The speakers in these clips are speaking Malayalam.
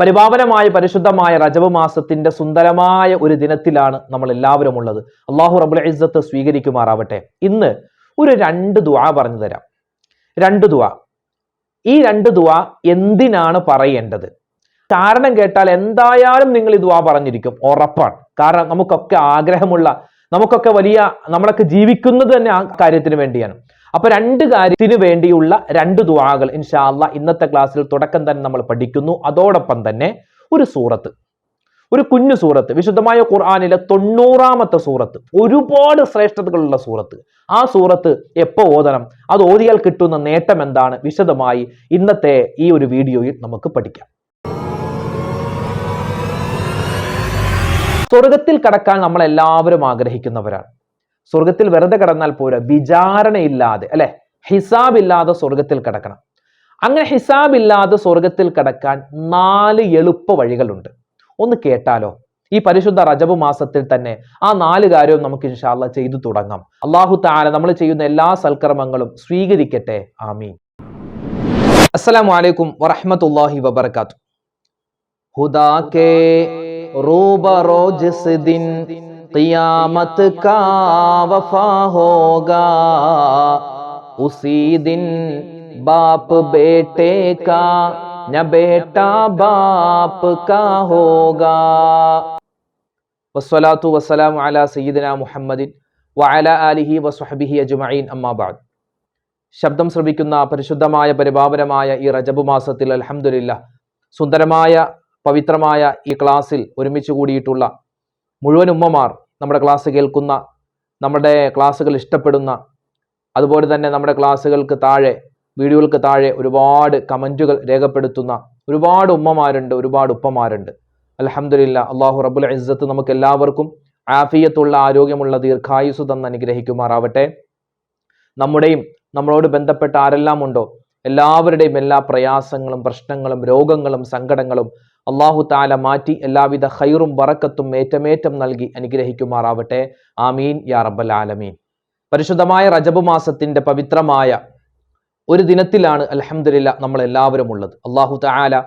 പരിപാവനമായ പരിശുദ്ധമായ റജബ് മാസത്തിന്റെ സുന്ദരമായ ഒരു ദിനത്തിലാണ് നമ്മൾ എല്ലാവരും ഉള്ളത് അള്ളാഹു റബുൽ ഇസ്സത്ത് സ്വീകരിക്കുമാറാവട്ടെ. ഇന്ന് ഒരു രണ്ട് ദുആ പറഞ്ഞു തരാം. രണ്ട് ദുആ. ഈ രണ്ട് ദുആ എന്തിനാണ് പറയേണ്ടത്? കാരണം കേട്ടാൽ എന്തായാലും നിങ്ങൾ ഈ ദുആ പറഞ്ഞിരിക്കും. ഉറപ്പാണ്. കാരണം നമുക്കൊക്കെ ആഗ്രഹമുള്ള നമുക്കൊക്കെ വലിയ നമ്മളൊക്കെ ജീവിക്കുന്നത് തന്നെ ആ കാര്യത്തിന് വേണ്ടിയാണ്. അപ്പൊ രണ്ട് കാര്യത്തിന് വേണ്ടിയുള്ള രണ്ട് ദുആകൾ ഇൻഷാ അള്ളാ ഇന്നത്തെ ക്ലാസ്സിൽ തുടക്കം തന്നെ നമ്മൾ പഠിക്കുന്നു. അതോടൊപ്പം തന്നെ ഒരു സൂറത്ത്. ഒരു കുഞ്ഞു സൂറത്ത്. വിശുദ്ധമായ ഖുർആാനിലെ തൊണ്ണൂറാമത്തെ സൂറത്ത്. ഒരുപാട് ശ്രേഷ്ഠതകളുള്ള സൂറത്ത്. ആ സൂറത്ത് എപ്പോ ഓതണം? അത് ഓതിയാൽ കിട്ടുന്ന നേട്ടം എന്താണ്? വിശദമായി ഇന്നത്തെ ഈ ഒരു വീഡിയോയിൽ നമുക്ക് പഠിക്കാം. സ്വർഗത്തിൽ കടക്കാൻ നമ്മൾ എല്ലാവരും ആഗ്രഹിക്കുന്നവരാണ്. സ്വർഗത്തിൽ വെറുതെ കിടന്നാൽ പോരാ വിചാരണയില്ലാതെ അല്ലെ? ഹിസാബില്ലാതെ സ്വർഗത്തിൽ കിടക്കണം. അങ്ങനെ ഹിസാബില്ലാതെ സ്വർഗത്തിൽ കിടക്കാൻ നാല് എളുപ്പ വഴികളുണ്ട്. ഒന്ന് കേട്ടാലോ? ഈ പരിശുദ്ധ റജബ് മാസത്തിൽ തന്നെ ആ നാല് കാര്യവും നമുക്ക് ഇൻഷാല്ല ചെയ്തു തുടങ്ങാം. അള്ളാഹു താല നമ്മൾ ചെയ്യുന്ന എല്ലാ സൽക്രമങ്ങളും സ്വീകരിക്കട്ടെ. ആമീൻ. അസ്സലാം വലൈക്കും വറഹമത്തല്ലാഹി വബർക്കാത്തു ഹുദാ കെ റൂബ റോജ് ദിൻ قیامت کا وفا ہوگا اسی دن باپ بیٹے کا نہ بیٹا باپ کا ہوگا വസ്സലാത്തു വസ്സലാം അല സയ്യിദന മുഹമ്മദിൻ വഅല ആലിഹി اجمعین اما بعد ശബ്ദം ശ്രവിക്കുന്ന പരിശുദ്ധമായ പരിപാവനമായ ഈ റജബ് മാസത്തിൽ അലഹമുല്ല സുന്ദരമായ പവിത്രമായ ഈ ക്ലാസ്സിൽ ഒരുമിച്ച് കൂടിയിട്ടുള്ള മുഴുവൻ ഉമ്മമാർ നമ്മുടെ ക്ലാസ് കേൾക്കുന്ന നമ്മുടെ ക്ലാസ്സുകൾ ഇഷ്ടപ്പെടുന്ന അതുപോലെ തന്നെ നമ്മുടെ ക്ലാസ്സുകൾക്ക് താഴെ വീഡിയോകൾക്ക് താഴെ ഒരുപാട് കമന്റുകൾ രേഖപ്പെടുത്തുന്ന ഒരുപാട് ഉമ്മമാരുണ്ട് ഒരുപാട് ഉപ്പമാരുണ്ട്. അലഹമില്ല അള്ളാഹു റബുൽ ഇസ്സത്ത് നമുക്ക് എല്ലാവർക്കും ആഫിയത്തുള്ള ആരോഗ്യമുള്ള ദീർഘായുസ് തന്ന് അനുഗ്രഹിക്കുമാറാവട്ടെ. നമ്മുടെയും നമ്മളോട് ബന്ധപ്പെട്ട ആരെല്ലാം ഉണ്ടോ എല്ലാവരുടെയും എല്ലാ പ്രയാസങ്ങളും പ്രശ്നങ്ങളും രോഗങ്ങളും സങ്കടങ്ങളും അള്ളാഹു താല മാറ്റി എല്ലാവിധ ഹൈറും വറക്കത്തും ഏറ്റമേറ്റം നൽകി അനുഗ്രഹിക്കുമാറാവട്ടെ. ആമീൻ. യാ റബ്ബൽ ആലമീൻ. പരിശുദ്ധമായ റജബ് മാസത്തിന്റെ പവിത്രമായ ഒരു ദിനത്തിലാണ് അലഹമില്ല നമ്മൾ എല്ലാവരും ഉള്ളത് അള്ളാഹു താല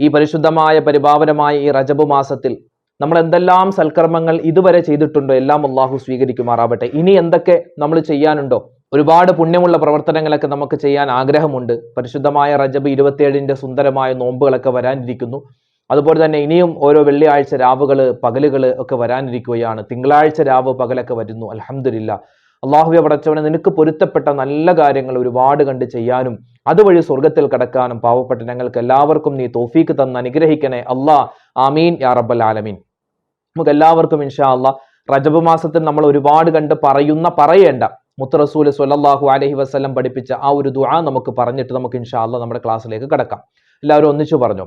ഈ പരിശുദ്ധമായ പരിപാവനമായ ഈ റജബ് മാസത്തിൽ നമ്മൾ എന്തെല്ലാം സൽക്കർമ്മങ്ങൾ ഇതുവരെ ചെയ്തിട്ടുണ്ടോ എല്ലാം അള്ളാഹു സ്വീകരിക്കുമാറാവട്ടെ. ഇനി എന്തൊക്കെ നമ്മൾ ചെയ്യാനുണ്ടോ? ഒരുപാട് പുണ്യമുള്ള പ്രവർത്തനങ്ങളൊക്കെ നമുക്ക് ചെയ്യാൻ ആഗ്രഹമുണ്ട്. പരിശുദ്ധമായ റജബ് ഇരുപത്തിയേഴിന്റെ സുന്ദരമായ നോമ്പുകളൊക്കെ വരാനിരിക്കുന്നു. അതുപോലെ തന്നെ ഇനിയും ഓരോ വെള്ളിയാഴ്ച രാവുകൾ പകലുകൾ ഒക്കെ വരാനിരിക്കുകയാണ്. തിങ്കളാഴ്ച രാവ് പകലൊക്കെ വരുന്നു. അലഹമില്ല അള്ളാഹുവെ പടച്ചവനെ നിനക്ക് പൊരുത്തപ്പെട്ട നല്ല കാര്യങ്ങൾ ഒരുപാട് കണ്ട് ചെയ്യാനും അതുവഴി സ്വർഗത്തിൽ കടക്കാനും പാവപ്പെട്ട ഞങ്ങൾക്ക് എല്ലാവർക്കും നീ തോഫീക്ക് തന്ന് അനുഗ്രഹിക്കണേ. അള്ളാ ആമീൻ യാ റബ്ബൽ ആലമീൻ. നമുക്ക് എല്ലാവർക്കും ഇൻഷാ അള്ളാ റജബ് മാസത്തിൽ നമ്മൾ ഒരുപാട് കണ്ട് പറയുന്ന പറയേണ്ട. മുത്തറസൂൽ റസൂൽ അലഹി വസ്ലം പഠിപ്പിച്ച ആ ഒരു ദുആ നമുക്ക് പറഞ്ഞിട്ട് നമുക്ക് ഇൻഷാ അള്ളാ നമ്മുടെ ക്ലാസ്സിലേക്ക് കടക്കാം. എല്ലാവരും ഒന്നിച്ചു പറഞ്ഞു?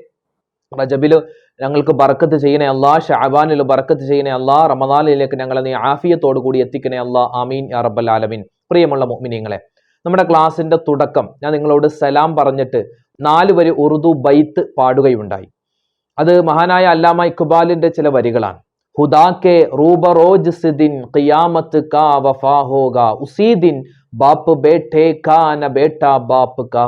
റജബിൽ ഞങ്ങൾക്ക് ബർക്കത്ത് ചെയ്യണേ അല്ലാ ഷാബാനിൽ ബർക്കത്ത് ചെയ്യണേ അല്ലാ റമദാനിലേക്ക് ഞങ്ങളെ നീ ആഫിയത്തോടു കൂടി എത്തിക്കണേ അല്ലാ ആമീൻ യാ റബ്ബൽ ആലമീൻ. പ്രിയമുള്ള മുഅ്മിനീങ്ങളെ നമ്മുടെ ക്ലാസിന്റെ തുടക്കം ഞാൻ നിങ്ങളോട് സലാം പറഞ്ഞിട്ട് നാല് വരി ഉറുദു ബൈത്ത് പാടുകയുണ്ടായി. അത് മഹാനായ അല്ലാമ ഇക്ബാലിന്റെ ചില വരികളാണ്. ഹുദാക്കെ റൂബറോജ് സിദിൻ ഖിയാമത്ത് കാ വഫാ ഹോഗ ഉസീ ദിൻ ബാപ്പ് ബേഠേ ബാപ്പ് കാ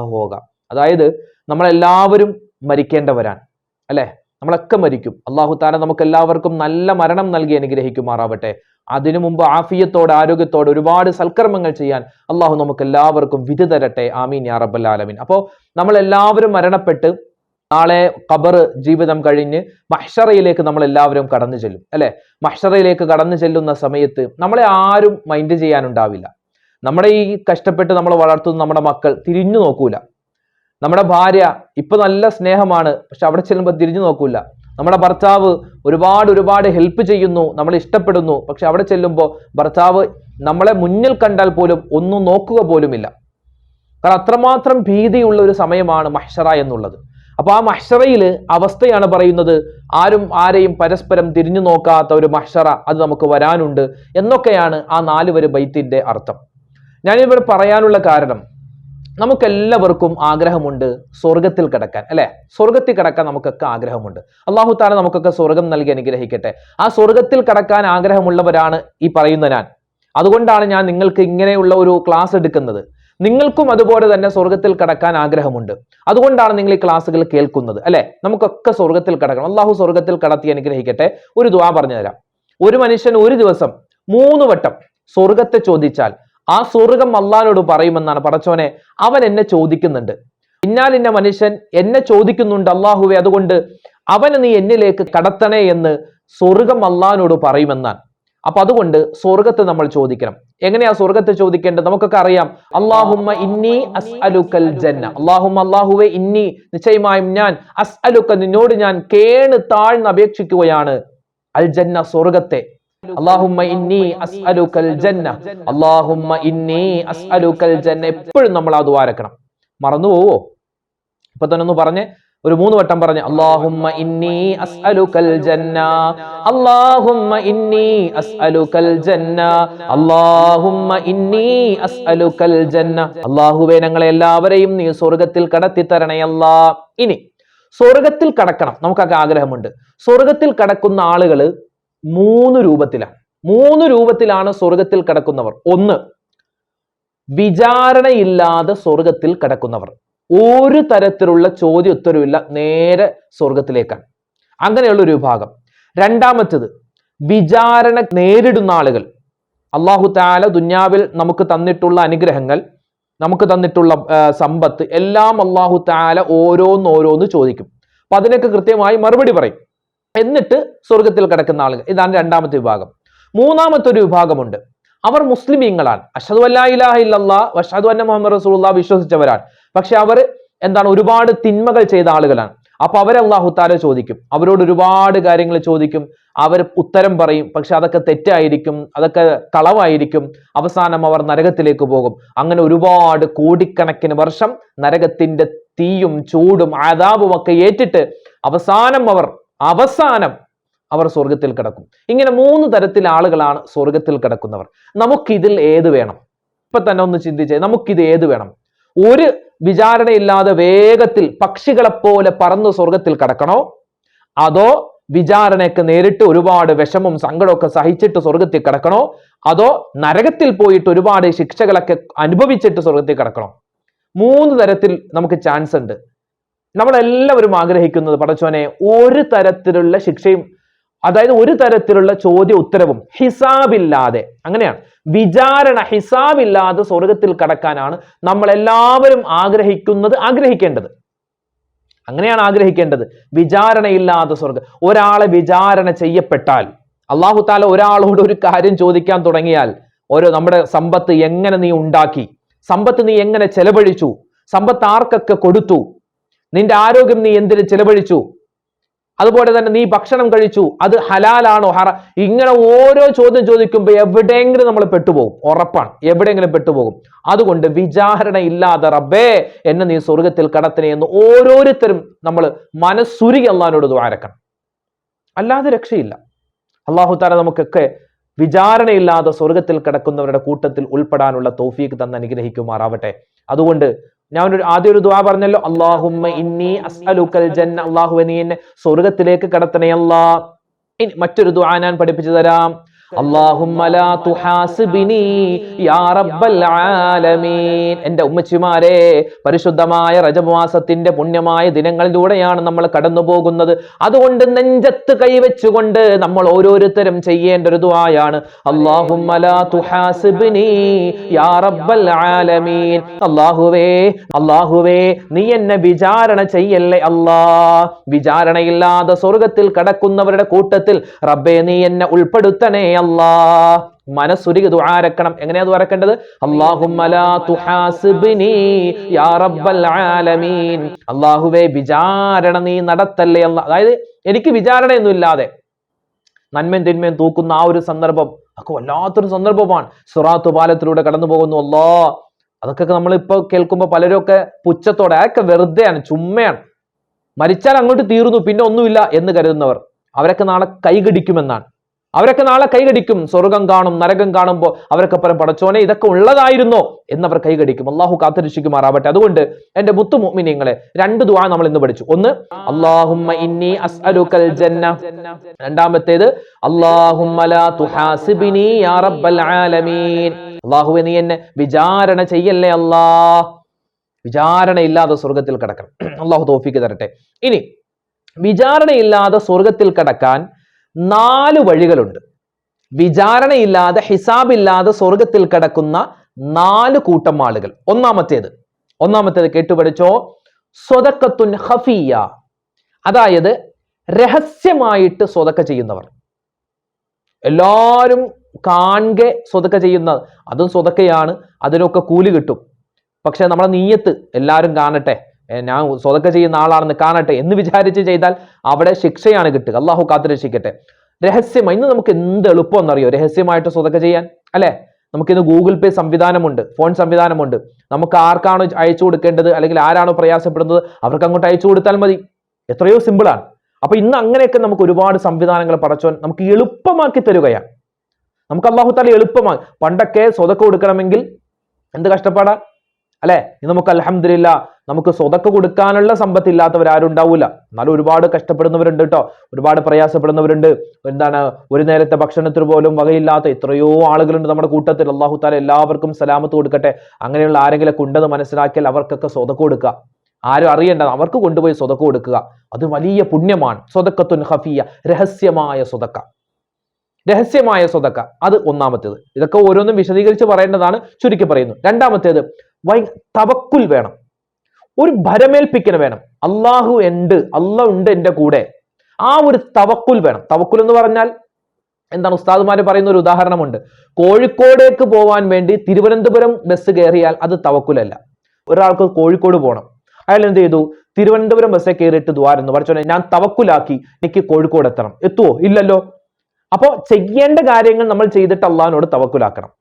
അതായത് നമ്മളെല്ലാവരും മരിക്കേണ്ടവരാണ്. അല്ലെ? നമ്മളൊക്കെ മരിക്കും. അള്ളാഹു താല നമുക്ക് എല്ലാവർക്കും നല്ല മരണം നൽകി അനുഗ്രഹിക്കുമാറാവട്ടെ. അതിനു മുമ്പ് ആഫിയത്തോടെ ആരോഗ്യത്തോടെ ഒരുപാട് സൽക്കർമ്മങ്ങൾ ചെയ്യാൻ അള്ളാഹു നമുക്ക് എല്ലാവർക്കും വിധി തരട്ടെ. ആമീൻ യാ റബ്ബൽ ആലമീൻ. അപ്പോൾ നമ്മൾ എല്ലാവരും മരണപ്പെട്ട് നാളെ ഖബർ ജീവിതം കഴിഞ്ഞ് മഹ്ഷറയിലേക്ക് നമ്മൾ എല്ലാവരും കടന്നു ചെല്ലും. അല്ലെ? മഹ്ഷറയിലേക്ക് കടന്നു ചെല്ലുന്ന സമയത്ത് നമ്മളെ ആരും മൈൻഡ് ചെയ്യാനുണ്ടാവില്ല. നമ്മുടെ ഈ കഷ്ടപ്പെട്ട് നമ്മൾ വളർത്തുന്ന നമ്മുടെ മക്കൾ തിരിഞ്ഞു നോക്കൂല. നമ്മുടെ ഭാര്യ ഇപ്പൊ നല്ല സ്നേഹമാണ് പക്ഷെ അവിടെ ചെല്ലുമ്പോൾ തിരിഞ്ഞു നോക്കൂല. നമ്മുടെ ഭർത്താവ് ഒരുപാട് ഒരുപാട് ഹെൽപ്പ് ചെയ്യുന്നു നമ്മൾ ഇഷ്ടപ്പെടുന്നു പക്ഷെ അവിടെ ചെല്ലുമ്പോൾ ഭർത്താവ് നമ്മളെ മുന്നിൽ കണ്ടാൽ പോലും ഒന്നും നോക്കുക പോലുമില്ല. കാരണം അത്രമാത്രം ഭീതിയുള്ള ഒരു സമയമാണ് മഹ്ഷറ എന്നുള്ളത്. അപ്പൊ ആ മഹ്ഷറയിൽ അവസ്ഥയാണ് പറയുന്നത് ആരും ആരെയും പരസ്പരം തിരിഞ്ഞു നോക്കാത്ത ഒരു മഹ്ഷറ അത് നമുക്ക് വരാനുണ്ട് എന്നൊക്കെയാണ് ആ നാലുവര് വരെ ബൈത്തിന്റെ അർത്ഥം. ഞാനിവിടെ പറയാനുള്ള കാരണം നമുക്കെല്ലാവർക്കും ആഗ്രഹമുണ്ട് സ്വർഗത്തിൽ കിടക്കാൻ അല്ലെ? സ്വർഗത്തിൽ കിടക്കാൻ നമുക്കൊക്കെ ആഗ്രഹമുണ്ട്. അള്ളാഹു താല നമുക്കൊക്കെ സ്വർഗം നൽകി അനുഗ്രഹിക്കട്ടെ. ആ സ്വർഗത്തിൽ കിടക്കാൻ ആഗ്രഹമുള്ളവരാണ് ഈ പറയുന്ന ഞാൻ. അതുകൊണ്ടാണ് ഞാൻ നിങ്ങൾക്ക് ഇങ്ങനെയുള്ള ഒരു ക്ലാസ് എടുക്കുന്നത്. നിങ്ങൾക്കും അതുപോലെ തന്നെ സ്വർഗത്തിൽ കടക്കാൻ ആഗ്രഹമുണ്ട്. അതുകൊണ്ടാണ് നിങ്ങൾ ഈ ക്ലാസ്സുകൾ കേൾക്കുന്നത് അല്ലെ? നമുക്കൊക്കെ സ്വർഗത്തിൽ കടക്കണം. അള്ളാഹു സ്വർഗത്തിൽ കടത്തി അനുഗ്രഹിക്കട്ടെ. ഒരു ദ്വാ പറഞ്ഞു തരാം. ഒരു മനുഷ്യൻ ഒരു ദിവസം മൂന്ന് വട്ടം സ്വർഗത്തെ ചോദിച്ചാൽ ആ സ്വർഗം അള്ളാനോട് പറയുമെന്നാണ് പടച്ചോനെ അവൻ എന്നെ ചോദിക്കുന്നുണ്ട്. ഇന്നാലിന്ന മനുഷ്യൻ എന്നെ ചോദിക്കുന്നുണ്ട് അള്ളാഹുവെ അതുകൊണ്ട് അവനെ നീ എന്നിലേക്ക് കടത്തണേ എന്ന് സ്വർഗം അള്ളാനോട് പറയുമെന്നാണ്. അപ്പൊ അതുകൊണ്ട് സ്വർഗത്ത് നമ്മൾ ചോദിക്കണം. എങ്ങനെയാ സ്വർഗത്ത് ചോദിക്കേണ്ടത്? നമുക്കൊക്കെ അറിയാം അള്ളാഹുമ്മ ഇന്നി അസ്അലുക്കൽ ജന്ന. അള്ളാഹുമ്മ അള്ളാഹുവെ ഇന്നി നിശ്ചയമായും ഞാൻ അസ് അസ്അലുക്ക നിന്നോട് ഞാൻ കേണ് താഴ്ന്ന് അപേക്ഷിക്കുകയാണ്. അൽ ജന്ന സ്വർഗത്തെ. അള്ളാഹുമ്മ ഇന്നി അസ്അലുക്കൽ ജന്ന. അള്ളാഹുമ്മ ഇന്നി അസ്അലുക്കൽ ജന്ന. എപ്പോഴും നമ്മൾ ആ ദ്വാരക്കണം മറന്നു പോവോ? ഇപ്പൊ തന്നെ ഒന്ന് പറഞ്ഞ് ഒരു മൂന്ന് വട്ടം പറഞ്ഞ് അള്ളാഹുമ്മ ഇന്നി അസ്അലുക്കൽ ജന്ന. അള്ളാഹുമ്മ ഇന്നി അസ്അലുക്കൽ ജന്ന. അള്ളാഹുമ്മ ഇന്നി അസ്അലുക്കൽ ജന്ന. അള്ളാഹുവേ ഞങ്ങളെ എല്ലാവരെയും നീ സ്വർഗത്തിൽ കടത്തി തരണേ അല്ലാ. ഇനി സ്വർഗത്തിൽ കടക്കണം. നമുക്കൊക്കെ ആഗ്രഹമുണ്ട്. സ്വർഗത്തിൽ കടക്കുന്ന ആളുകൾ മൂന്ന് രൂപത്തിലാണ് മൂന്ന് രൂപത്തിലാണ് സ്വർഗത്തിൽ കടക്കുന്നവർ. ഒന്ന് വിചാരണയില്ലാതെ സ്വർഗത്തിൽ കടക്കുന്നവർ. ഒരു തരത്തിലുള്ള ചോദ്യ ഉത്തരവില്ല നേരെ സ്വർഗത്തിലേക്കാണ് അങ്ങനെയുള്ള ഒരു വിഭാഗം. രണ്ടാമത്തത് വിചാരണ നേരിടുന്ന ആളുകൾ. അള്ളാഹു താല ദുന്യാവിൽ നമുക്ക് തന്നിട്ടുള്ള അനുഗ്രഹങ്ങൾ നമുക്ക് തന്നിട്ടുള്ള സമ്പത്ത് എല്ലാം അള്ളാഹു താല ഓരോന്നോരോന്ന് ചോദിക്കും. അപ്പൊ അതിനൊക്കെ കൃത്യമായി മറുപടി പറയും. എന്നിട്ട് സ്വർഗത്തിൽ കിടക്കുന്ന ആളുകൾ. ഇതാണ് രണ്ടാമത്തെ വിഭാഗം. മൂന്നാമത്തെ ഒരു വിഭാഗമുണ്ട്. അവർ മുസ്ലിമീങ്ങളാണ്. അഷദ് അല്ലാ ഇലാഹ അന്ന മുഹമ്മദ് റസൂള്ള വിശ്വസിച്ചവരാണ്. പക്ഷെ അവർ എന്താണ് ഒരുപാട് തിന്മകൾ ചെയ്ത ആളുകളാണ്. അപ്പൊ അവരെ അള്ളാഹു താല ചോദിക്കും. അവരോട് ഒരുപാട് കാര്യങ്ങൾ ചോദിക്കും. അവർ ഉത്തരം പറയും. പക്ഷെ അതൊക്കെ തെറ്റായിരിക്കും. അതൊക്കെ കളവായിരിക്കും അവസാനം അവർ നരകത്തിലേക്ക് പോകും. അങ്ങനെ ഒരുപാട് കോടിക്കണക്കിന് വർഷം നരകത്തിന്റെ തീയും ചൂടും ആദാബും ഒക്കെ ഏറ്റിട്ട് അവസാനം അവർ അവസാനം അവർ സ്വർഗത്തിൽ കിടക്കും. ഇങ്ങനെ മൂന്ന് തരത്തിൽ ആളുകളാണ് സ്വർഗത്തിൽ കിടക്കുന്നവർ. നമുക്കിതിൽ ഏത് വേണം? ഇപ്പൊ തന്നെ ഒന്ന് ചിന്തിച്ചേ നമുക്കിത് ഏത് വേണം? ഒരു വിചാരണയില്ലാതെ വേഗത്തിൽ പക്ഷികളെപ്പോലെ പറന്ന് സ്വർഗത്തിൽ കടക്കണോ? അതോ വിചാരണയ്ക്ക് നേരിട്ട് ഒരുപാട് വിഷമം സങ്കടമൊക്കെ സഹിച്ചിട്ട് സ്വർഗത്തിൽ കിടക്കണോ? അതോ നരകത്തിൽ പോയിട്ട് ഒരുപാട് ശിക്ഷകളൊക്കെ അനുഭവിച്ചിട്ട് സ്വർഗത്തിൽ കിടക്കണോ? മൂന്ന് തരത്തിൽ നമുക്ക് ചാൻസ് ഉണ്ട്. നമ്മളെല്ലാവരും ആഗ്രഹിക്കുന്നത് പടച്ചോനെ ഒരു തരത്തിലുള്ള ശിക്ഷയും അതായത് ഒരു തരത്തിലുള്ള ചോദ്യ ഉത്തരവും ഹിസാബില്ലാതെ അങ്ങനെയാണ്. വിചാരണ ഹിസാബില്ലാതെ സ്വർഗത്തിൽ കടക്കാനാണ് നമ്മൾ എല്ലാവരും ആഗ്രഹിക്കുന്നത് ആഗ്രഹിക്കേണ്ടത്. അങ്ങനെയാണ് ആഗ്രഹിക്കേണ്ടത്. വിചാരണയില്ലാതെ സ്വർഗം. ഒരാളെ വിചാരണ ചെയ്യപ്പെട്ടാൽ അള്ളാഹു താല ഒരാളോട് ഒരു കാര്യം ചോദിക്കാൻ തുടങ്ങിയാൽ ഓരോ നമ്മുടെ സമ്പത്ത് എങ്ങനെ നീ ഉണ്ടാക്കി? സമ്പത്ത് നീ എങ്ങനെ ചെലവഴിച്ചു? സമ്പത്ത് ആർക്കൊക്കെ കൊടുത്തു? നിന്റെ ആരോഗ്യം നീ എന്തിന് ചെലവഴിച്ചു? അതുപോലെ തന്നെ നീ ഭക്ഷണം കഴിച്ചു അത് ഹലാലാണോ ഹറ? ഇങ്ങനെ ഓരോ ചോദ്യം ചോദിക്കുമ്പോൾ എവിടെയെങ്കിലും നമ്മൾ പെട്ടുപോകും ഉറപ്പാണ്. എവിടെയെങ്കിലും പെട്ടുപോകും. അതുകൊണ്ട് വിചാരണ ഇല്ലാതെ റബ്ബേ എന്നെ നീ സ്വർഗത്തിൽ കടത്തണേ എന്ന് ഓരോരുത്തരും നമ്മൾ മനസ്സുരുകി അള്ളഹാനോട് ദ്വാരക്കണം അല്ലാതെ രക്ഷയില്ല. അള്ളാഹു താല നമുക്കൊക്കെ വിചാരണയില്ലാതെ സ്വർഗത്തിൽ കിടക്കുന്നവരുടെ കൂട്ടത്തിൽ ഉൾപ്പെടാനുള്ള തോഫീക്ക് തന്ന് അനുഗ്രഹിക്കുമാറാവട്ടെ. അതുകൊണ്ട് ഞാൻ ഒരു ആദ്യ ഒരു ദുആ പറഞ്ഞല്ലോ. അള്ളാഹുമ്മ ഇന്നി അസ്അലുക്കൽ ജന്ന അള്ളാഹു നീ എന്നെ സ്വർഗത്തിലേക്ക് കടത്തണേ അല്ലാ മറ്റൊരു ദുആ ഞാൻ പഠിപ്പിച്ചു തരാം. എന്റെ ഉമ്മച്ചിമാരെ പരിശുദ്ധമായ രജമാസത്തിന്റെ പുണ്യമായ ദിനങ്ങളിലൂടെയാണ് നമ്മൾ കടന്നു പോകുന്നത് അതുകൊണ്ട് നെഞ്ചത്ത് കൈവച്ചുകൊണ്ട് നമ്മൾ ഓരോരുത്തരും ചെയ്യേണ്ട ഒരു ദുആയാണ് അള്ളാഹുവേ നീ എന്നെ വിചാരണ ചെയ്യല്ലേ അല്ലാ? വിചാരണയില്ലാതെ സ്വർഗത്തിൽ കടക്കുന്നവരുടെ കൂട്ടത്തിൽ റബ്ബേ നീ എന്നെ ഉൾപ്പെടുത്തണേ മനസ്സുരുകി ദുആരക്കണം എങ്ങനെയാ ദുആരക്കേണ്ടത് അള്ളാഹുവേ വിചാരണ നീ നടത്തല്ലേ അല്ല. അതായത് എനിക്ക് വിചാരണയൊന്നും ഇല്ലാതെ നന്മയും തിന്മയും തൂക്കുന്ന ആ ഒരു സന്ദർഭം ഒക്കെ വല്ലാത്തൊരു സന്ദർഭമാണ്. സുറാത്തു പാലത്തിലൂടെ കടന്നു പോകുന്നു അല്ലോ. അതൊക്കെ നമ്മളിപ്പോ കേൾക്കുമ്പോൾ പലരും ഒക്കെ പുച്ഛത്തോടെ അതൊക്കെ വെറുതെയാണ് ചുമ്മയാണ്. മരിച്ചാൽ അങ്ങോട്ട് തീർന്നു പിന്നെ ഒന്നുമില്ല എന്ന് കരുതുന്നവർ. അവരൊക്കെ നാളെ കൈകടിക്കുമെന്നാണ്. അവരൊക്കെ നാളെ കൈകടിക്കും. സ്വർഗം കാണും നരകം കാണുമ്പോൾ അവരൊക്കെ പറയും പടച്ചോനെ ഇതൊക്കെ ഉള്ളതായിരുന്നോ? എന്നവർ കൈകടിക്കും. അള്ളാഹു കാത്തിരിക്കുമാറാവട്ടെ അതുകൊണ്ട് എന്റെ മുത്തു മുഅ്മിനീങ്ങളെ രണ്ട് ദുആ നമ്മൾ ഇന്ന് പഠിച്ചു. ഒന്ന് അല്ലാഹുമ്മ ഇന്നി അസ്അലുക്കൽ ജന്ന രണ്ടാമത്തേത് അല്ലാഹുമ്മ ലാ യാ റബ്ബൽ ആലമീൻ. നീ എന്നെ വിചാരണ ചെയ്യല്ലേ അല്ലാ? വിചാരണയില്ലാതെ സ്വർഗത്തിൽ കിടക്കണം. അള്ളാഹു തോഫിക്ക് തരട്ടെ. ഇനി വിചാരണയില്ലാതെ സ്വർഗത്തിൽ കടക്കാൻ നാല് വഴികളുണ്ട്. വിചാരണയില്ലാതെ ഹിസാബില്ലാതെ സ്വർഗത്തിൽ കിടക്കുന്ന നാല് കൂട്ടം ആളുകൾ ഒന്നാമത്തേത് ഒന്നാമത്തേത് കേട്ടുപഠിച്ചോ? സ്വതക്കത്തുൻ ഹഫിയ അതായത് രഹസ്യമായിട്ട് സ്വതക്ക ചെയ്യുന്നവർ. എല്ലാവരും കാണെ സ്വതക്ക ചെയ്യുന്ന അതും സ്വതക്കയാണ് അതിനൊക്കെ കൂലി കിട്ടും. പക്ഷെ നമ്മളെ നീയത്ത് എല്ലാവരും കാണട്ടെ. ഞാൻ സ്വതക്ക ചെയ്യുന്ന ആളാണെന്ന് കാണട്ടെ എന്ന് വിചാരിച്ച് ചെയ്താൽ അവിടെ ശിക്ഷയാണ് കിട്ടുക. അള്ളാഹു കാത്തുരക്ഷിക്കട്ടെ. രഹസ്യമായി ഇന്ന് നമുക്ക് എന്ത് എളുപ്പമെന്നറിയോ? രഹസ്യമായിട്ട് സ്വതക്ക ചെയ്യാൻ അല്ലെ? നമുക്കിന്ന് ഗൂഗിൾ പേ സംവിധാനമുണ്ട് ഫോൺ സംവിധാനമുണ്ട്. നമുക്ക് ആർക്കാണോ അയച്ചു കൊടുക്കേണ്ടത് അല്ലെങ്കിൽ ആരാണോ പ്രയാസപ്പെടുന്നത് അവർക്ക് അങ്ങോട്ട് അയച്ചു കൊടുത്താൽ മതി. എത്രയോ സിമ്പിളാണ് അപ്പൊ ഇന്ന് അങ്ങനെയൊക്കെ നമുക്ക് ഒരുപാട് സംവിധാനങ്ങൾ പടച്ചോൻ നമുക്ക് എളുപ്പമാക്കി തരുകയാണ് നമുക്ക് അള്ളാഹു താല എളുപ്പമായി പണ്ടൊക്കെ സ്വതക്ക കൊടുക്കണമെങ്കിൽ എന്ത് കഷ്ടപ്പാടാ? അല്ലെ? ഇന്ന് നമുക്ക് അലഹമില്ല നമുക്ക് സ്വതക്ക കൊടുക്കാനുള്ള സമ്പത്ത് ഇല്ലാത്തവരാരും ഉണ്ടാവില്ല എന്നാലും ഒരുപാട് കഷ്ടപ്പെടുന്നവരുണ്ട് കേട്ടോ. ഒരുപാട് പ്രയാസപ്പെടുന്നവരുണ്ട്. എന്താണ് ഒരു നേരത്തെ ഭക്ഷണത്തിന് പോലും വകയില്ലാത്ത എത്രയോ ആളുകളുണ്ട് നമ്മുടെ കൂട്ടത്തിൽ. അള്ളാഹു താല എല്ലാവർക്കും സലാമത്ത് കൊടുക്കട്ടെ. അങ്ങനെയുള്ള ആരെങ്കിലും ഉണ്ടെന്ന് മനസ്സിലാക്കിയാൽ അവർക്കൊക്കെ സ്വതക്ക കൊടുക്കുക. ആരും അറിയേണ്ട അവർക്ക് കൊണ്ടുപോയി സ്വതക്ക കൊടുക്കുക. അത് വലിയ പുണ്യമാണ്. സ്വതക്കത്തുൻ ഹഫിയ രഹസ്യമായ സ്വതക്ക. രഹസ്യമായ സ്വതക്ക. അത് ഒന്നാമത്തേത്. ഇതൊക്കെ ഓരോന്നും വിശദീകരിച്ച് പറയേണ്ടതാണ് ചുരുക്കി പറയുന്നു. രണ്ടാമത്തേത് വൈ തവക്കുൽ വേണം. ഒരു ഭരമേൽപ്പിക്കൽ വേണം. അള്ളാഹു ഉണ്ട് അള്ളാഹ് ഉണ്ട് എന്റെ കൂടെ. ആ ഒരു തവക്കുൽ വേണം. തവക്കുൽ എന്ന് പറഞ്ഞാൽ എന്താണ്? ഉസ്താദുമാര് പറയുന്ന ഒരു ഉദാഹരണമുണ്ട്. കോഴിക്കോടേക്ക് പോവാൻ വേണ്ടി തിരുവനന്തപുരം ബസ് കയറിയാൽ അത് തവക്കുലല്ല. ഒരാൾക്ക് കോഴിക്കോട് പോകണം അയാൾ എന്ത് ചെയ്തു? തിരുവനന്തപുരം ബസ്സിൽ കയറിയിട്ട് ദ്വാരുന്നു പറഞ്ഞു ഞാൻ തവക്കുലാക്കി എനിക്ക് കോഴിക്കോട് എത്തണം. എത്തുവോ? ഇല്ലല്ലോ. അപ്പോ ചെയ്യേണ്ട കാര്യങ്ങൾ നമ്മൾ ചെയ്തിട്ട് അള്ളാഹിനോട് തവക്കുലാക്കണം.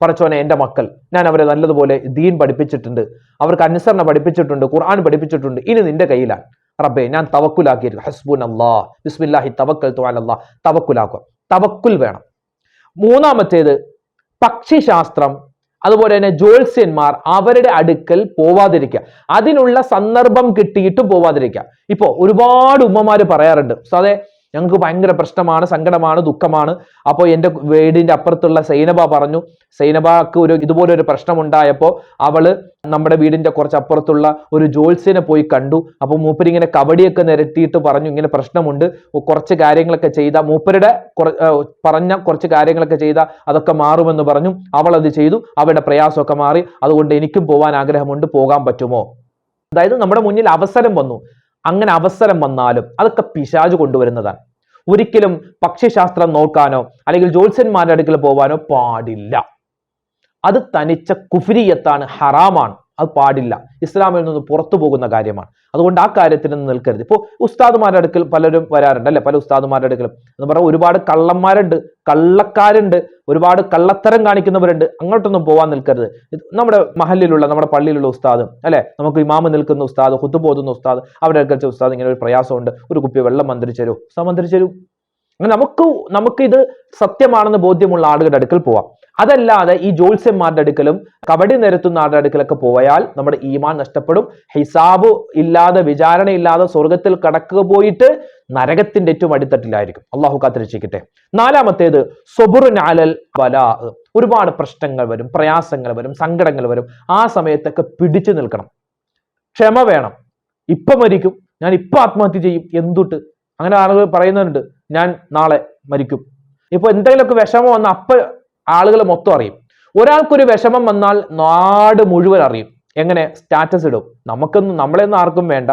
പറച്ചോനെ എന്റെ മക്കൾ ഞാൻ അവരെ നല്ലതുപോലെ ദീൻ പഠിപ്പിച്ചിട്ടുണ്ട്. അവർക്ക് അനുസരണ പഠിപ്പിച്ചിട്ടുണ്ട് ഖുർആൻ പഠിപ്പിച്ചിട്ടുണ്ട്. ഇനി നിന്റെ കയ്യിലാണ്. റബ്ബെ ഞാൻ തവക്കുലാക്കിയിരിക്കും ഹസ്ബുൻ അല്ലാ ബിസ്മില്ലാഹി തവക്കൽ തുഅലല്ലാ തവക്കുലാക്കുക. തവക്കുൽ വേണം. മൂന്നാമത്തേത് പക്ഷിശാസ്ത്രം അതുപോലെ തന്നെ ജ്യോത്സ്യന്മാർ അവരുടെ അടുക്കൽ പോവാതിരിക്കുക. അതിനുള്ള സന്ദർഭം കിട്ടിയിട്ടും പോവാതിരിക്കുക. ഇപ്പോ ഒരുപാട് ഉമ്മമാര് പറയാറുണ്ട് സോ അതെ ഞങ്ങൾക്ക് ഭയങ്കര പ്രശ്നമാണ് സങ്കടമാണ് ദുഃഖമാണ്. അപ്പോൾ എന്റെ വീടിന്റെ അപ്പുറത്തുള്ള സൈനബ പറഞ്ഞു സൈനബക്ക് ഒരു ഇതുപോലെ ഒരു പ്രശ്നമുണ്ടായപ്പോൾ അവൾ നമ്മുടെ വീടിന്റെ കുറച്ച് അപ്പുറത്തുള്ള ഒരു ജോത്സ്യനെ പോയി കണ്ടു. അപ്പോൾ മൂപ്പരിങ്ങനെ കബഡിയൊക്കെ നിരത്തിയിട്ട് പറഞ്ഞു ഇങ്ങനെ പ്രശ്നമുണ്ട് കുറച്ച് കാര്യങ്ങളൊക്കെ ചെയ്ത മൂപ്പരുടെ പറഞ്ഞ കുറച്ച് കാര്യങ്ങളൊക്കെ ചെയ്ത അതൊക്കെ മാറുമെന്ന് പറഞ്ഞു. അവൾ അത് ചെയ്തു അവരുടെ പ്രയാസമൊക്കെ മാറി. അതുകൊണ്ട് എനിക്കും പോകാൻ ആഗ്രഹമുണ്ട് പോകാൻ പറ്റുമോ? അതായത് നമ്മുടെ മുന്നിൽ അവസരം വന്നു. അങ്ങനെ അവസരം വന്നാലും അതൊക്കെ പിശാജ് കൊണ്ടുവരുന്നതാണ്. ഒരിക്കലും പക്ഷിശാസ്ത്രം നോക്കാനോ അല്ലെങ്കിൽ ജ്യോത്സ്യന്മാരുടെ അടുക്കൽ പോവാനോ പാടില്ല. അത് തനിച്ച കുഫിരിയത്താണ് ഹറാമാണ്. അത് പാടില്ല. ഇസ്ലാമിൽ നിന്ന് പുറത്തു പോകുന്ന കാര്യമാണ്. അതുകൊണ്ട് ആ കാര്യത്തിൽ നിന്ന് നിൽക്കരുത്. ഇപ്പോൾ ഉസ്താദുമാരുടെ അടുക്കൽ പലരും വരാറുണ്ട് അല്ലെ? പല ഉസ്താദുമാരുടെ അടുക്കലും. എന്ന് പറഞ്ഞാൽ ഒരുപാട് കള്ളന്മാരുണ്ട് കള്ളക്കാരുണ്ട് ഒരുപാട് കള്ളത്തരം കാണിക്കുന്നവരുണ്ട്. അങ്ങോട്ടൊന്നും പോകാൻ നിൽക്കരുത്. നമ്മുടെ മഹലിലുള്ള നമ്മുടെ പള്ളിയിലുള്ള ഉസ്താദ് അല്ലെ? നമുക്ക് ഇമാമ് നിൽക്കുന്ന ഉസ്താദ് കുത്തു പോകുന്ന ഉസ്താദ് അവരുടെ അടുക്കൽ ഉസ്താദ് ഇങ്ങനെ ഒരു പ്രയാസമുണ്ട്. ഒരു കുപ്പി വെള്ളം മന്ത്രിച്ചു തരൂ. ഉസ്താദ് മന്ത്രിച്ചു തരൂ. നമുക്ക് നമുക്ക് ഇത് സത്യമാണെന്ന് ബോധ്യമുള്ള ആളുകളുടെ അടുക്കൽ പോവാം. അതല്ലാതെ ഈ ജോത്സ്യന്മാരുടെ അടുക്കലും കബഡി നിരത്തുന്ന ആരുടെ അടുക്കലൊക്കെ പോയാൽ നമ്മുടെ ഈമാൻ നഷ്ടപ്പെടും. ഹിസാബ് ഇല്ലാതെ വിചാരണ ഇല്ലാതെ സ്വർഗത്തിൽ കടക്കുക പോയിട്ട് നരകത്തിന്റെ ഏറ്റവും അടിത്തട്ടിലായിരിക്കും. അള്ളാഹു കാത്തിരക്ഷിക്കട്ടെ. നാലാമത്തേത് സൊബുറു നാലൽ വല. ഒരുപാട് പ്രശ്നങ്ങൾ വരും പ്രയാസങ്ങൾ വരും സങ്കടങ്ങൾ വരും. ആ സമയത്തൊക്കെ പിടിച്ചു നിൽക്കണം. ക്ഷമ വേണം. ഇപ്പൊ മരിക്കും. ഞാൻ ഇപ്പൊ ആത്മഹത്യ ചെയ്യും. എന്തുട്ട്? അങ്ങനെ ആളുകൾ പറയുന്നുണ്ട് ഞാൻ നാളെ മരിക്കും. ഇപ്പൊ എന്തെങ്കിലുമൊക്കെ വിഷമം വന്ന അപ്പൊ ആളുകൾ മൊത്തം അറിയും. ഒരാൾക്കൊരു വിഷമം വന്നാൽ നാട് മുഴുവൻ അറിയും. എങ്ങനെ? സ്റ്റാറ്റസ് ഇടും. നമുക്കൊന്നും നമ്മളെയൊന്നും ആർക്കും വേണ്ട.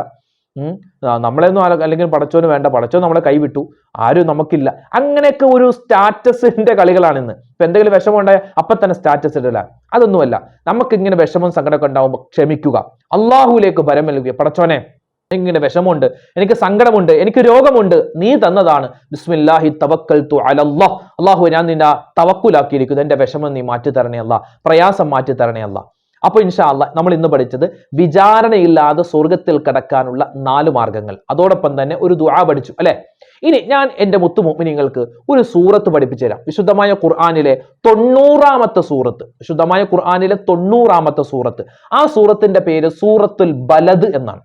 നമ്മളെയൊന്നും അല്ലെങ്കിൽ പടച്ചോന് വേണ്ട. പടച്ചോ നമ്മളെ കൈവിട്ടു. ആരും നമുക്കില്ല. അങ്ങനെയൊക്കെ ഒരു സ്റ്റാറ്റസിന്റെ കളികളാണ് ഇന്ന്. ഇപ്പൊ എന്തെങ്കിലും വിഷമം ഉണ്ടായാൽ അപ്പൊ തന്നെ സ്റ്റാറ്റസ് ഇടല. അതൊന്നുമല്ല. നമുക്ക് ഇങ്ങനെ വിഷമം സങ്കടമൊക്കെ ഉണ്ടാവുമ്പോൾ ക്ഷമിക്കുക. അള്ളാഹുലേക്ക് ഭരം പടച്ചോനെ ഇങ്ങനെ വിഷമമുണ്ട് എനിക്ക് സങ്കടമുണ്ട് എനിക്ക് രോഗമുണ്ട് നീ തന്നതാണ്. ബിസ്മില്ലാഹി തവക്കൽ തു അലല്ലാ അള്ളാഹു ഞാൻ നിന്റെ തവക്കുലാക്കിയിരിക്കുന്നു. എന്റെ വിഷമം നീ മാറ്റി തരണേ അല്ല പ്രയാസം മാറ്റി തരണേ അല്ല അപ്പൊ ഇൻഷാ അല്ല നമ്മൾ ഇന്ന് പഠിച്ചത് വിചാരണയില്ലാതെ സ്വർഗത്തിൽ കടക്കാനുള്ള നാല് മാർഗങ്ങൾ അതോടൊപ്പം തന്നെ ഒരു ദുആ പഠിച്ചു അല്ലെ? ഇനി ഞാൻ എന്റെ മുത്തുമോമിനിങ്ങൾക്ക് ഒരു സൂറത്ത് പഠിപ്പിച്ചു തരാം. വിശുദ്ധമായ ഖുർആാനിലെ തൊണ്ണൂറാമത്തെ സൂറത്ത്. വിശുദ്ധമായ ഖുർആാനിലെ തൊണ്ണൂറാമത്തെ സൂറത്ത്. ആ സൂറത്തിന്റെ പേര് സൂറത്തുൽ ബലദ് എന്നാണ്.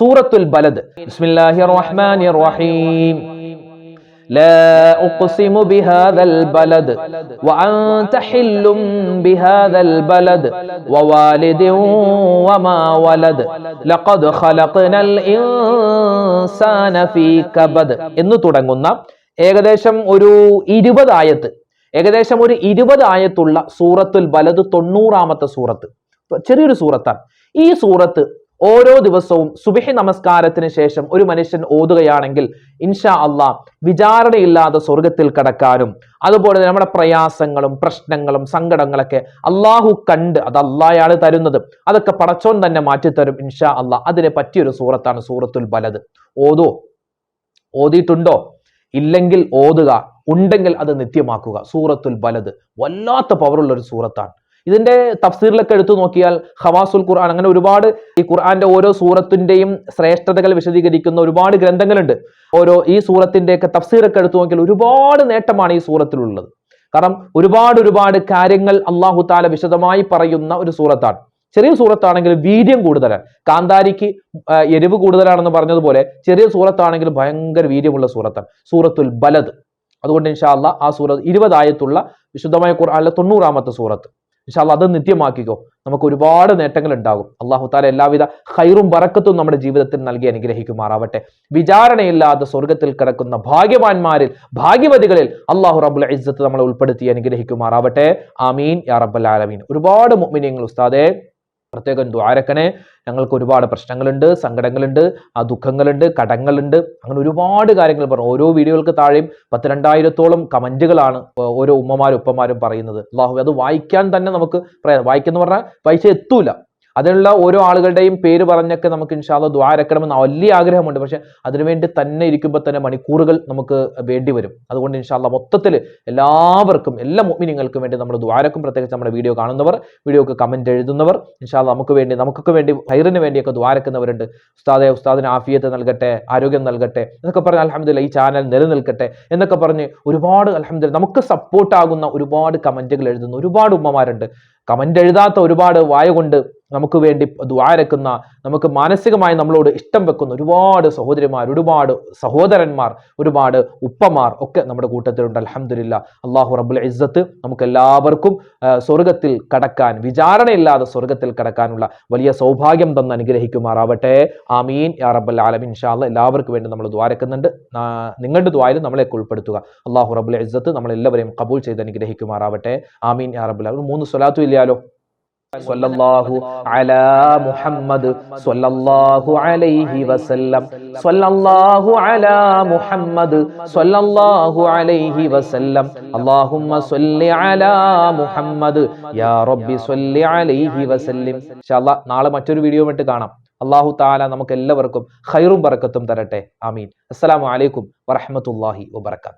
സൂറത്തുൽ ബലദ് ബിസ്മില്ലാഹിർ റഹ്മാനിർ റഹീം لا أقسم بهذا البلد وأنت حل بهذا البلد ووالد وما ولد لقد خلقنا الإنسان في كبد എന്ന് തുടങ്ങുന്ന ഏകദേശം ഒരു ഇരുപത് ആയത്ത് ഏകദേശം ഒരു ഇരുപത് ആയത്തുള്ള സൂറത്തുൽ ബലദ് തൊണ്ണൂറാമത്തെ സൂറത്ത് ചെറിയൊരു സൂറത്താണ് ഈ സൂറത്ത് ഓരോ ദിവസവും സുബിഹി നമസ്കാരത്തിന് ശേഷം ഒരു മനുഷ്യൻ ഓതുകയാണെങ്കിൽ ഇൻഷാ അള്ളാഹ് വിചാരണയില്ലാതെ സ്വർഗത്തിൽ കടക്കാനും അതുപോലെ നമ്മുടെ പ്രയാസങ്ങളും പ്രശ്നങ്ങളും സങ്കടങ്ങളൊക്കെ അള്ളാഹു കണ്ട് അത് അള്ളാഹയാണ് തരുന്നത്. അതൊക്കെ പടച്ചോൻ തന്നെ മാറ്റിത്തരും ഇൻഷാ അള്ളാഹ് അതിനെ പറ്റിയൊരു സൂറത്താണ് സൂറത്തുൽ ബലത് ഓതോ. ഓതിയിട്ടുണ്ടോ? ഇല്ലെങ്കിൽ ഓതുക. ഉണ്ടെങ്കിൽ അത് നിത്യമാക്കുക. സൂറത്തുൽ ബലത് വല്ലാത്ത പവറുള്ള ഒരു സൂറത്താണ്. ഇതിന്റെ തഫ്സീറിലൊക്കെ എടുത്തു നോക്കിയാൽ ഹവാസുൽ ഖുർആൻ അങ്ങനെ ഒരുപാട് ഈ ഖുർആന്റെ ഓരോ സൂറത്തിന്റെയും ശ്രേഷ്ഠതകൾ വിശദീകരിക്കുന്ന ഒരുപാട് ഗ്രന്ഥങ്ങളുണ്ട്. ഓരോ ഈ സൂറത്തിന്റെ സൂറത്തിന്റെയൊക്കെ തഫ്സീറൊക്കെ എടുത്തു നോക്കിയാൽ ഒരുപാട് നേട്ടമാണ് ഈ സൂറത്തിലുള്ളത്. കാരണം ഒരുപാട് ഒരുപാട് കാര്യങ്ങൾ അള്ളാഹു താല വിശദമായി പറയുന്ന ഒരു സൂറത്താണ്. ചെറിയ സൂറത്താണെങ്കിൽ വീര്യം കൂടുതലാണ്. കാന്താരിക്ക് എരിവ് കൂടുതലാണെന്ന് പറഞ്ഞതുപോലെ ചെറിയ സൂറത്താണെങ്കിൽ ഭയങ്കര വീര്യമുള്ള സൂറത്താണ്. സൂറത്തുൽ ബലത് അതുകൊണ്ട് ഇൻഷാ അള്ളാഹ് ആ സൂറത്ത് ഇരുപതായത്തുള്ള വിശുദ്ധമായ ഖുർആാനിലെ തൊണ്ണൂറാമത്തെ സൂറത്ത്. ഇൻഷാല്ല അത് നിത്യമാക്കിക്കോ. നമുക്ക് ഒരുപാട് നേട്ടങ്ങൾ ഉണ്ടാകും. അള്ളാഹു താല എല്ലാവിധ ഹൈറും വറക്കത്തും നമ്മുടെ ജീവിതത്തിൽ നൽകി അനുഗ്രഹിക്കുമാറാവട്ടെ. വിചാരണയില്ലാതെ സ്വർഗത്തിൽ കിടക്കുന്ന ഭാഗ്യവാന്മാരിൽ ഭാഗ്യവതികളിൽ അള്ളാഹു റബുൽ ഇസ്സത്ത് നമ്മളെ ഉൾപ്പെടുത്തി അനുഗ്രഹിക്കുമാറാവട്ടെ. ആമീൻ. യാ റബ്ബൽ ആലമീൻ. ഒരുപാട് മുഅ്മിനീങ്ങൾ ഉസ്താദേ പ്രത്യേകം ദ്വാരക്കനെ ഞങ്ങൾക്ക് ഒരുപാട് പ്രശ്നങ്ങളുണ്ട് സങ്കടങ്ങളുണ്ട് ആ ദുഃഖങ്ങളുണ്ട് കടങ്ങളുണ്ട്. അങ്ങനെ ഒരുപാട് കാര്യങ്ങൾ പറഞ്ഞു. ഓരോ വീഡിയോകൾക്ക് താഴെയും പത്ത് രണ്ടായിരത്തോളം കമന്റുകളാണ് ഓരോ ഉമ്മമാരും ഉപ്പമാരും പറയുന്നത്. അത് വായിക്കാൻ തന്നെ നമുക്ക് വായിക്കുന്ന പറഞ്ഞാൽ പൈസ എത്തൂല. അതിനുള്ള ഓരോ ആളുകളുടെയും പേര് പറഞ്ഞൊക്കെ നമുക്ക് ഇൻഷാല്ല ദ്വാരക്കണമെന്ന് വലിയ ആഗ്രഹമുണ്ട്. പക്ഷെ അതിനുവേണ്ടി തന്നെ ഇരിക്കുമ്പോൾ തന്നെ മണിക്കൂറുകൾ നമുക്ക് വേണ്ടി വരും. അതുകൊണ്ട് ഇൻഷാല്ല മൊത്തത്തിൽ എല്ലാവർക്കും എല്ലാ മുഗ്മിനിങ്ങൾക്കും വേണ്ടി നമ്മൾ ദ്വാരക്കും പ്രത്യേകിച്ച് നമ്മുടെ വീഡിയോ കാണുന്നവർ വീഡിയോക്ക് കമന്റ് എഴുതുന്നവർ ഇൻഷാല്ല നമുക്ക് വേണ്ടി നമുക്കൊക്കെ വേണ്ടി ഹൈറിന് വേണ്ടിയൊക്കെ ദ്വാരക്കുന്നവരുണ്ട് ഉസ്താദെ ഉസ്താദിന് ആഫിയത്ത് നൽകട്ടെ ആരോഗ്യം നൽകട്ടെ എന്നൊക്കെ പറഞ്ഞ് അലഹമ്മദില്ല ഈ ചാനൽ നിലനിൽക്കട്ടെ എന്നൊക്കെ പറഞ്ഞ് ഒരുപാട് അലഹമ്മദില്ല നമുക്ക് സപ്പോർട്ടാകുന്ന ഒരുപാട് കമന്റുകൾ എഴുതുന്ന ഒരുപാട് ഉമ്മമാരുണ്ട്. കമന്റ് എഴുതാത്ത ഒരുപാട് വായ കൊണ്ട് നമുക്ക് വേണ്ടി ദ്വാരക്കുന്ന നമുക്ക് മാനസികമായി നമ്മളോട് ഇഷ്ടം വെക്കുന്ന ഒരുപാട് സഹോദരിമാർ ഒരുപാട് സഹോദരന്മാർ ഒരുപാട് ഉപ്പമാർ ഒക്കെ നമ്മുടെ കൂട്ടത്തിലുണ്ട്. അലഹമില്ല അള്ളാഹു റബുൽ ഇസ്സത്ത് നമുക്ക് എല്ലാവർക്കും സ്വർഗത്തിൽ കടക്കാൻ വിചാരണയില്ലാതെ സ്വർഗത്തിൽ കടക്കാനുള്ള വലിയ സൗഭാഗ്യം തന്ന് അനുഗ്രഹിക്കുമാറാവട്ടെ. ആമീൻ. യാ റബ്ബൽ ആലമിൻ. ഇൻഷാല്ല എല്ലാവർക്കും വേണ്ടി നമ്മൾ ദ്വാരക്കുന്നുണ്ട് നിങ്ങളുടെ ദ്വാരം നമ്മളെ ഉൾപ്പെടുത്തുക. അള്ളാഹു റബുൽ ഇസ്സത്ത് നമ്മളെല്ലാവരെയും കബൂൾ ചെയ്ത് അനുഗ്രഹിക്കുമാറാവട്ടെ. ആമീൻ. യാ റബ്ബുൽ മൂന്ന് സ്വലാത്തു ഇല്ലാലോ സ്വല്ലല്ലാഹു അലാ മുഹമ്മദ് സല്ലല്ലാഹു അലൈഹി വസല്ലം. സല്ലല്ലാഹു അലാ മുഹമ്മദ് സല്ലല്ലാഹു അലൈഹി വസല്ലം. അല്ലാഹുമ്മ സല്ലി അലാ മുഹമ്മദ്. യാ റബ്ബി സല്ലി അലൈഹി വസല്ലം. നാളെ മറ്റൊരു വീഡിയോ കാണാം. അള്ളാഹു താല നമുക്ക് എല്ലാവർക്കും ഖൈറും ബറക്കത്തും തരട്ടെ. ആമീൻ. അസ്സലാമു അലൈക്കും വറഹ്മത്തുള്ളാഹി വബറകാതുഹു.